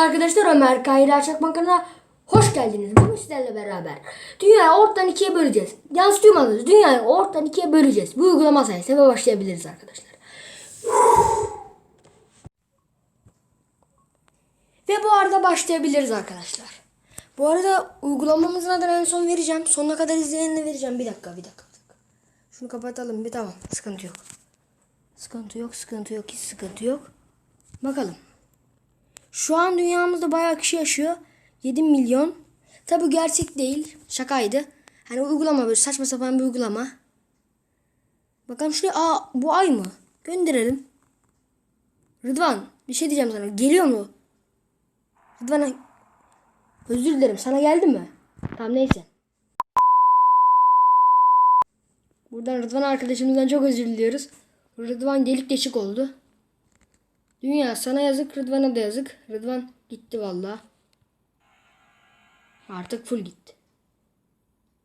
Arkadaşlar Ömer Kayra Çakmak kanalına hoş geldiniz. Bugün sizlerle beraber dünyayı ortadan ikiye böleceğiz. Yanlış duymadınız. Dünyayı ortadan ikiye böleceğiz. Bu uygulama sayesinde başlayabiliriz arkadaşlar. Ve bu arada başlayabiliriz arkadaşlar. Bu arada uygulamamızın adını en son vereceğim. Sonuna kadar izleyenine vereceğim. Bir dakika, bir dakika. Şunu kapatalım bir tamam. Sıkıntı yok. Sıkıntı yok, sıkıntı yok, hiç sıkıntı yok. Bakalım. Şu an dünyamızda bayağı kişi yaşıyor. 7 milyon. Tabi gerçek değil. Şakaydı. Hani uygulama böyle saçma sapan bir uygulama. Bakalım şuraya. Aa bu ay mı? Gönderelim. Rıdvan bir şey diyeceğim sana. Geliyor mu? Rıdvan özür dilerim. Sana geldi mi? Tamam neyse. Buradan Rıdvan arkadaşımızdan çok özür diliyoruz. Rıdvan delik deşik oldu. Dünya sana yazık Rıdvan'a da yazık. Rıdvan gitti valla. Artık full gitti.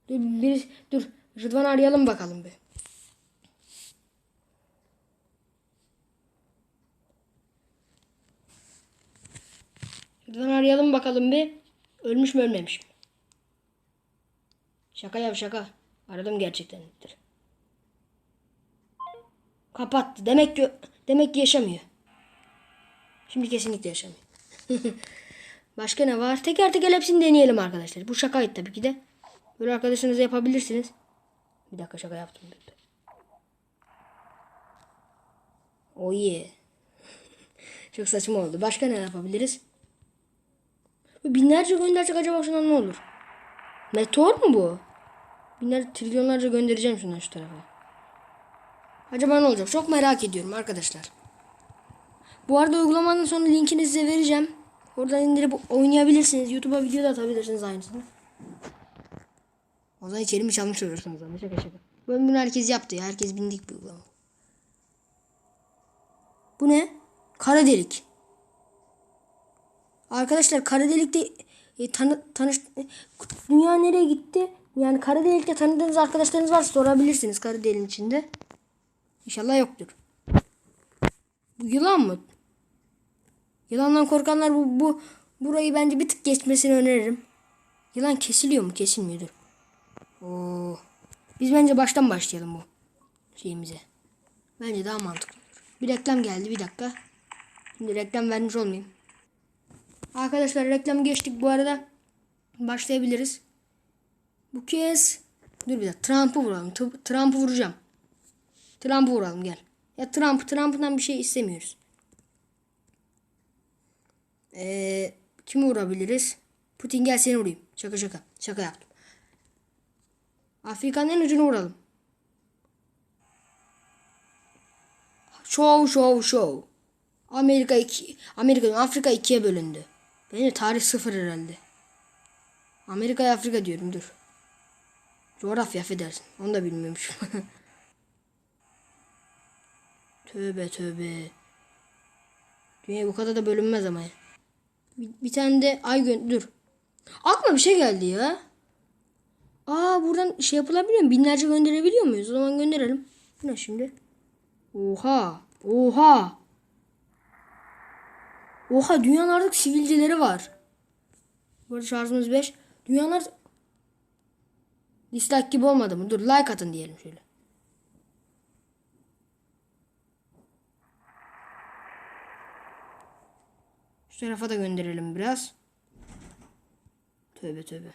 Dur bir dur Rıdvan'ı arayalım bakalım bir. Rıdvan'ı arayalım bakalım bir. Ölmüş mü ölmemiş mi? Şaka yap şaka. Aradım gerçekten. Kapattı. Demek ki demek ki yaşamıyor. Şimdi kesinlikle yaşamıyor. Başka ne var? Teker teker hepsini deneyelim arkadaşlar. Bu şakaydı tabii ki de. Böyle arkadaşınıza yapabilirsiniz. Bir dakika şaka yaptım. O iyi. Çok saçma oldu. Başka ne yapabiliriz? Binlerce gönderecek acaba şundan ne olur? Meteor mu bu? Binler trilyonlarca göndereceğim şundan şu tarafa. Acaba ne olacak? Çok merak ediyorum arkadaşlar. Bu arada uygulamanın sonu linkini size vereceğim. Oradan indirip oynayabilirsiniz. YouTube'a video da atabilirsiniz aynısını. O zaman içeri mi çalmış olursunuz ama şaka şaka. Ben bunu herkes yaptı ya. Herkes bindik bir uygulama. Bu ne? Kara delik. Arkadaşlar kara delikte e, tanı, tanış e, dünya nereye gitti? Yani kara delikte tanıdığınız arkadaşlarınız varsa sorabilirsiniz kara deliğin içinde. İnşallah yoktur. Bu yılan mı? Yılandan korkanlar bu, bu burayı bence bir tık geçmesini öneririm. Yılan kesiliyor mu? Kesilmiyordur. Oo. Biz bence baştan başlayalım bu şeyimize. Bence daha mantıklı. Bir reklam geldi bir dakika. Şimdi reklam vermiş olmayayım. Arkadaşlar reklam geçtik bu arada. Başlayabiliriz. Bu kez dur bir dakika Trump'ı vuralım. Trump'ı vuracağım. Trump'ı vuralım gel. Ya Trump, Trump'dan bir şey istemiyoruz. Ee, kimi vurabiliriz? Putin gel seni vurayım. Şaka şaka. Şaka yaptım. Afrika'nın en ucunu vuralım. Show show show. Amerika iki, Amerika Afrika ikiye bölündü. Bence tarih sıfır herhalde. Amerika Afrika diyorum dur. Coğrafya affedersin. Onu da bilmiyormuşum. tövbe tövbe. Dünya bu kadar da bölünmez ama ya. Bir, bir tane de ay gö dur. Aklıma bir şey geldi ya. Aa buradan şey yapılabiliyor mu? Binlerce gönderebiliyor muyuz? O zaman gönderelim. Ne şimdi? Oha. Oha. Oha dünyanın artık sivilceleri var. Bu arada şarjımız 5. Dünyanın artık... Dislike gibi olmadı mı? Dur like atın diyelim şöyle. Şu tarafa da gönderelim biraz. Tövbe tövbe.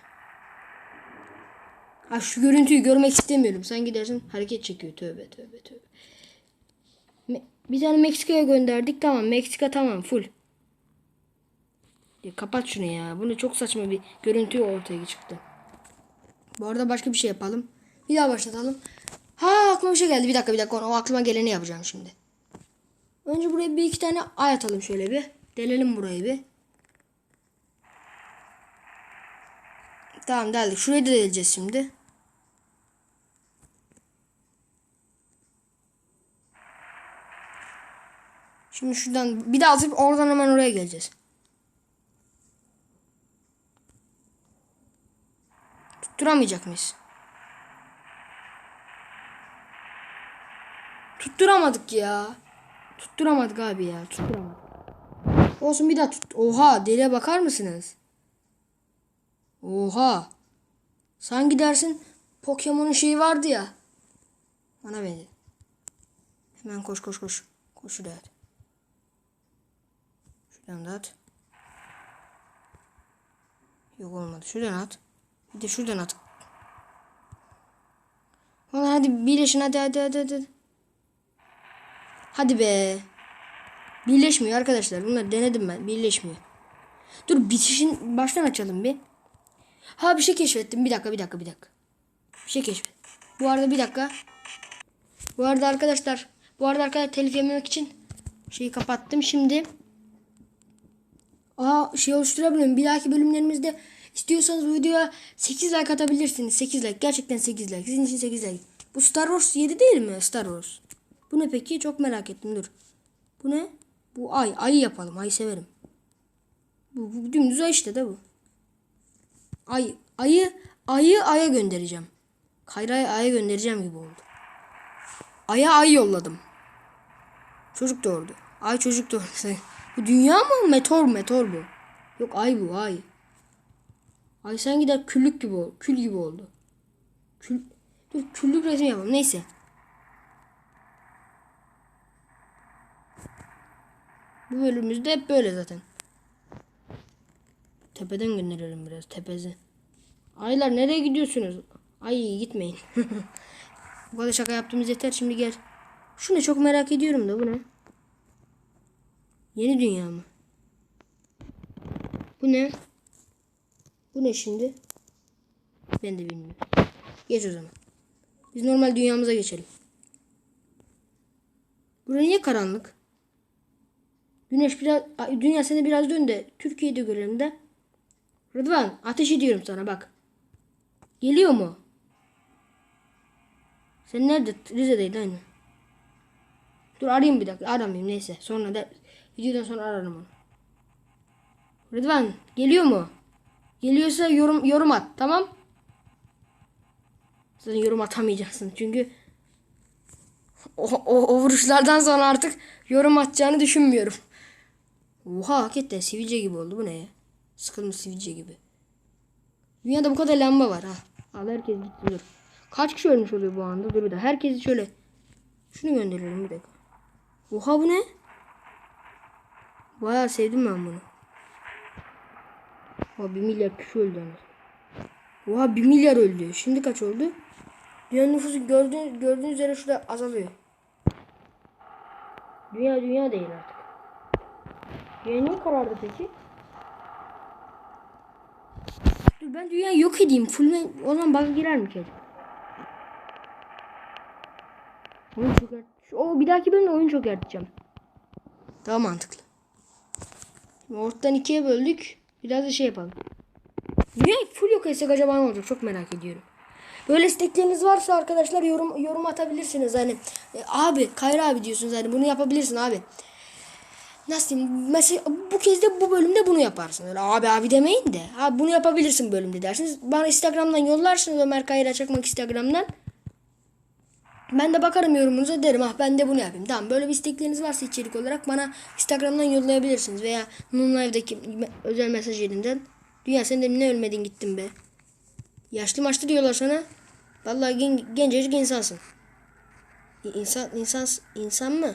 Ha şu görüntüyü görmek istemiyorum. Sen gidersin hareket çekiyor. Tövbe tövbe tövbe. Me- bir tane Meksika'ya gönderdik. Tamam Meksika tamam full. Ya kapat şunu ya. Bu ne çok saçma bir görüntü ortaya çıktı. Bu arada başka bir şey yapalım. Bir daha başlatalım. Ha aklıma bir şey geldi. Bir dakika bir dakika. O aklıma geleni yapacağım şimdi. Önce buraya bir iki tane ay atalım şöyle bir. Delelim burayı bir. Tamam deldik. Şurayı da deleceğiz şimdi. Şimdi şuradan bir daha atıp oradan hemen oraya geleceğiz. Tutturamayacak mıyız? Tutturamadık ya. Tutturamadık abi ya. Tutturamadık. Olsun bir daha tut. Oha deliye bakar mısınız? Oha. Sanki dersin Pokemon'un şeyi vardı ya. Bana benziyor. Hemen koş koş koş. Koş şuraya at. Şuradan da at. Yok olmadı. Şuradan at. Bir de şuradan at. Ulan hadi birleşin hadi hadi hadi hadi. Hadi be. Birleşmiyor arkadaşlar. Bunları denedim ben. Birleşmiyor. Dur bitişin baştan açalım bir. Ha bir şey keşfettim. Bir dakika bir dakika bir dakika. Bir şey keşfettim. Bu arada bir dakika. Bu arada arkadaşlar. Bu arada arkadaşlar telif yememek için şeyi kapattım. Şimdi Aa şey oluşturabilirim. Bir dahaki bölümlerimizde istiyorsanız bu videoya 8 like atabilirsiniz. 8 like. Gerçekten 8 like. Sizin için 8 like. Bu Star Wars 7 değil mi? Star Wars. Bu ne peki? Çok merak ettim. Dur. Bu ne? Bu ay. Ayı yapalım. Ayı severim. Bu, bu dümdüz ay işte de bu. Ay. Ayı. Ayı aya göndereceğim. Kayra'yı aya göndereceğim gibi oldu. Aya ay yolladım. Çocuk doğurdu. Ay çocuk doğurdu. Bu dünya mı? Meteor meteor bu. Yok ay bu ay. Ay sen gider küllük gibi oldu. Kül gibi oldu. Kül, dur küllük resim yapalım. Neyse. Bu bölümümüzde hep böyle zaten. Tepeden gönderelim biraz tepesi. Aylar nereye gidiyorsunuz? Ay gitmeyin. Bu kadar şaka yaptığımız yeter şimdi gel. Şunu çok merak ediyorum da bu ne? Yeni dünya mı? Bu ne? Bu ne şimdi? Ben de bilmiyorum. Geç o zaman. Biz normal dünyamıza geçelim. Burası niye karanlık? Güneş biraz, dünya seni biraz dön de Türkiye'de görelim de. Rıdvan ateş ediyorum sana bak. Geliyor mu? Sen nerede? Rize'deydi aynı. Dur arayayım bir dakika. Aramayayım neyse. Sonra da videodan sonra ararım onu. Rıdvan geliyor mu? Geliyorsa yorum yorum at tamam? Sen yorum atamayacaksın çünkü o, o, o vuruşlardan sonra artık yorum atacağını düşünmüyorum. Oha hakikaten sivilce gibi oldu bu ne ya? Sıkılmış sivilce gibi. Dünyada bu kadar lamba var ha. Al herkes gitti dur. Kaç kişi ölmüş oluyor bu anda? Dur bir de herkesi şöyle. Şunu gönderelim bir dakika. Oha bu ne? Bayağı sevdim ben bunu. Oha bir milyar kişi öldü. Oha bir milyar öldü. Şimdi kaç oldu? Dünya nüfusu gördüğünüz, gördüğünüz üzere şurada azalıyor. Dünya dünya değil artık. Dünya niye karardı peki? Dur ben dünyayı yok edeyim. Full o zaman bug girer mi ki? Oyun çok ert- O bir dahaki bölümde oyun çok erteceğim. Daha mantıklı. Ortadan ikiye böldük. Biraz da şey yapalım. Dünyayı full yok etsek acaba ne olacak? Çok merak ediyorum. Böyle istekleriniz varsa arkadaşlar yorum yorum atabilirsiniz. Hani e, abi Kayra abi diyorsunuz hani bunu yapabilirsin abi. Nasıl diyeyim? Mesela bu kez de bu bölümde bunu yaparsın. Öyle abi abi demeyin de. Abi bunu yapabilirsin bölümde dersiniz. Bana Instagram'dan yollarsınız Ömer Kayra Çakmak Instagram'dan. Ben de bakarım yorumunuza derim ah ben de bunu yapayım. Tamam böyle bir istekleriniz varsa içerik olarak bana Instagram'dan yollayabilirsiniz. Veya Moonlive'daki özel mesaj yerinden. Dünya sen de ne ölmedin gittin be. Yaşlı maçlı diyorlar sana. Vallahi gen, gencecik insansın. İnsan, insan, insan mı?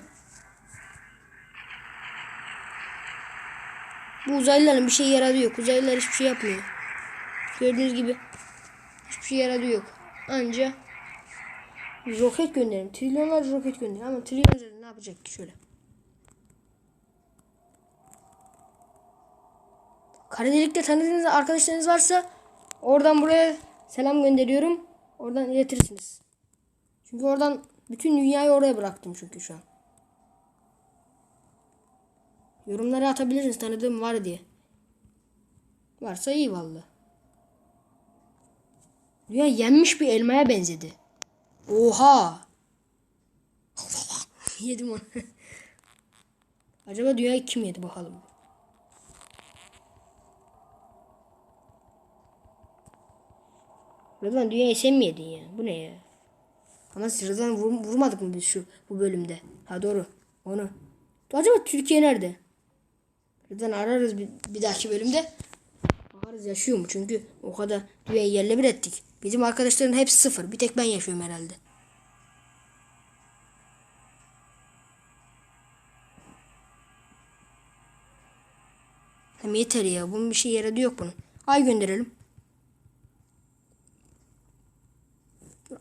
Bu uzaylıların bir şey yaradı yok. Uzaylılar hiçbir şey yapmıyor. Gördüğünüz gibi hiçbir şey yaradı yok. Anca roket gönderin. Trilyonlarca roket gönderin. Ama trilyonlarca ne yapacak ki şöyle. Kara delikte tanıdığınız arkadaşlarınız varsa oradan buraya selam gönderiyorum. Oradan iletirsiniz. Çünkü oradan bütün dünyayı oraya bıraktım çünkü şu an. Yorumlara atabilirsiniz tanıdığım var diye. Varsa iyi valla. Dünya yenmiş bir elmaya benzedi. Oha. Yedim onu. Acaba dünyayı kim yedi bakalım. Rıdvan dünyayı sen mi yedin ya? Bu ne ya? Ama Rıdvan vur, vurmadık mı biz şu bu bölümde? Ha doğru. Onu. Acaba Türkiye nerede? Zaten ararız bir, bir dahaki bölümde. Bakarız yaşıyor mu? Çünkü o kadar dünyayı yerle bir ettik. Bizim arkadaşların hepsi sıfır. Bir tek ben yaşıyorum herhalde. Hem yeter ya. Bunun bir şey yaradı yok bunun. Ay gönderelim.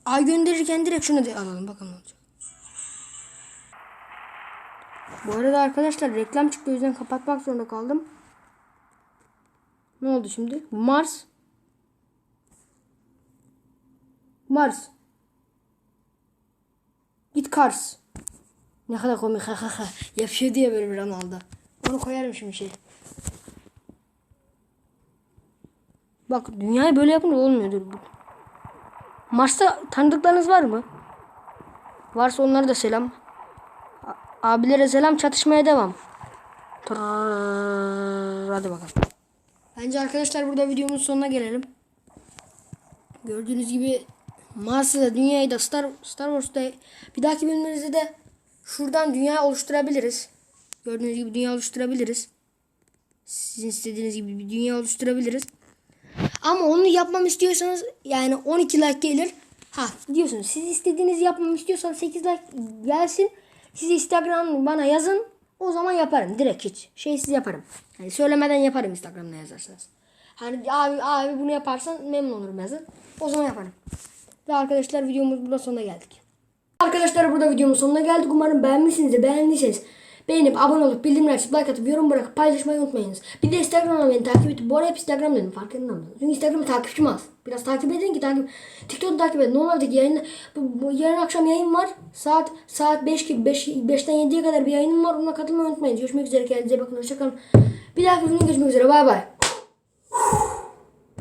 Ay gönderirken direkt şunu da alalım. Bakalım ne olacak. Bu arada arkadaşlar reklam çıktı. O yüzden kapatmak zorunda kaldım. Ne oldu şimdi? Mars. Mars. Git Kars. Ne kadar komik ha ha ha. Yapıyor diye böyle bir an oldu. Onu koyarım şimdi şey. Bak dünyayı böyle yapınca olmuyordur bu. Mars'ta tanıdıklarınız var mı? Varsa onlara da selam. Abilere selam çatışmaya devam. Tırrrr, hadi bakalım. Bence arkadaşlar burada videomuzun sonuna gelelim. Gördüğünüz gibi Mars'ı da dünyayı da Star, Star Wars'ta bir dahaki bölümümüzde de şuradan dünya oluşturabiliriz. Gördüğünüz gibi dünya oluşturabiliriz. Sizin istediğiniz gibi bir dünya oluşturabiliriz. Ama onu yapmam istiyorsanız yani 12 like gelir. Ha diyorsunuz siz istediğinizi yapmamı istiyorsanız 8 like gelsin. Siz Instagram bana yazın. O zaman yaparım direkt hiç. Şeysiz yaparım. Yani söylemeden yaparım Instagram'da yazarsanız. Hani abi abi bunu yaparsan memnun olurum yazın. O zaman yaparım. Ve arkadaşlar videomuz burada sonuna geldik. Arkadaşlar burada videomun sonuna geldik. Umarım beğenmişsinizdir. Beğendiyseniz beğenip abone olup bildirimler açıp like atıp yorum bırakıp paylaşmayı unutmayınız. Bir de Instagram'dan beni takip edin. Bu arada hep Instagram dedim farkında mısınız? Çünkü Instagram'da takipçim az. Biraz takip edin ki takip TikTok'u takip edin. Normalde yayın bu, bu, yarın akşam yayın var. Saat saat 5 gibi 5 5'ten 7'ye kadar bir yayınım var. Ona katılmayı unutmayın. Görüşmek üzere kendinize bakın. Hoşçakalın. Bir dahaki videoda görüşmek üzere. Bay bay.